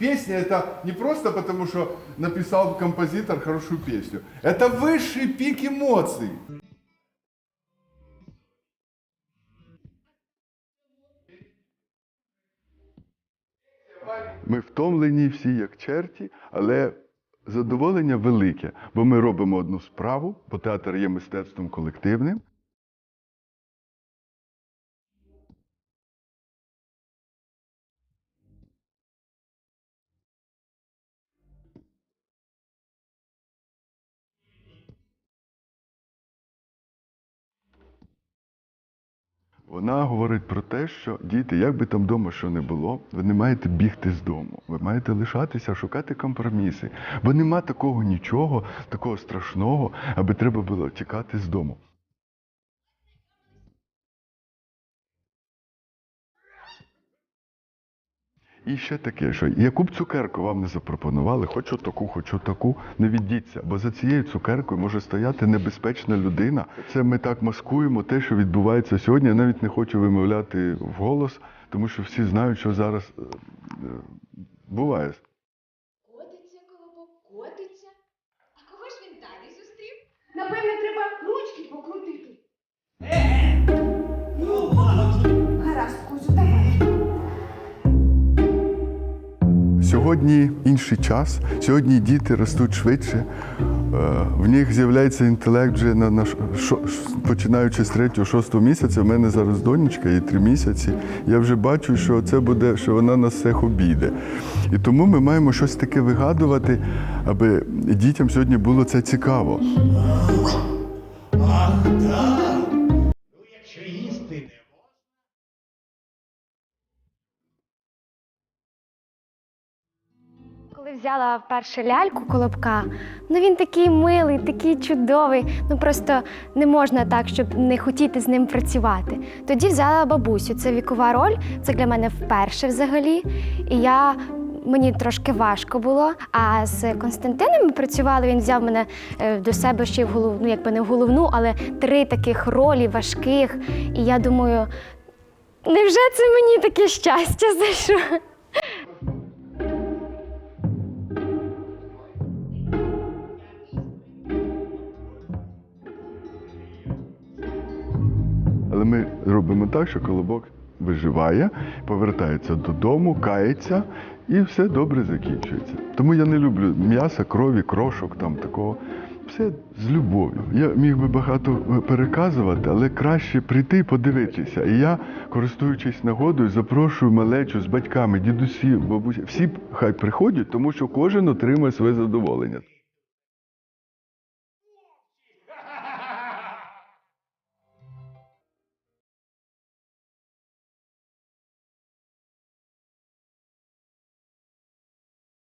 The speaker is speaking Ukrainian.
Песня это не просто потому, что написал композитор хорошую песню. Это высший пик эмоций. Ми втомлені всі як черті, але задоволення велике, бо ми робимо одну справу, бо театр є мистецтвом колективним. Вона говорить про те, що діти, як би там вдома що не було, ви не маєте бігти з дому. Ви маєте лишатися, шукати компроміси. Бо нема такого нічого, такого страшного, аби треба було тікати з дому. І ще таке, що яку б цукерку вам не запропонували, хочу таку, хочу таку, не віддіться, бо за цією цукеркою може стояти небезпечна людина. Це ми так маскуємо те, що відбувається сьогодні. Я навіть не хочу вимовляти вголос, тому що всі знають, що зараз е, е, буває. Котиться, колобок, котиться. А кого ж він далі зустрів? Напевне, треба ручки покрутити. Сьогодні інший час. Сьогодні діти ростуть швидше. Е, В них з'являється інтелект вже на, на шо- починаючи з третього, шостого місяця. У мене зараз донечка, їй три місяці. Я вже бачу, що це буде, що вона нас всіх обійде. І тому ми маємо щось таке вигадувати, аби дітям сьогодні було це цікаво. Ах, так. Коли взяла вперше ляльку колобка, ну він такий милий, такий чудовий. Ну просто не можна так, щоб не хотіти з ним працювати. Тоді взяла бабусю. Це вікова роль, це для мене вперше взагалі. І я. Мені трошки важко було. А з Константином ми працювали. Він взяв мене е, до себе ще в головну, ну якби не в головну, але три таких ролі важких. І я думаю, невже це мені таке щастя зайшло? Робимо так, що колобок виживає, повертається додому, кається і все добре закінчується. Тому я не люблю м'яса, крові, крошок, там такого. Все з любов'ю. Я міг би багато переказувати, але краще прийти і подивитися. І я, користуючись нагодою, запрошую малечу з батьками, дідусів, бабусі. Всі хай приходять, тому що кожен отримує своє задоволення.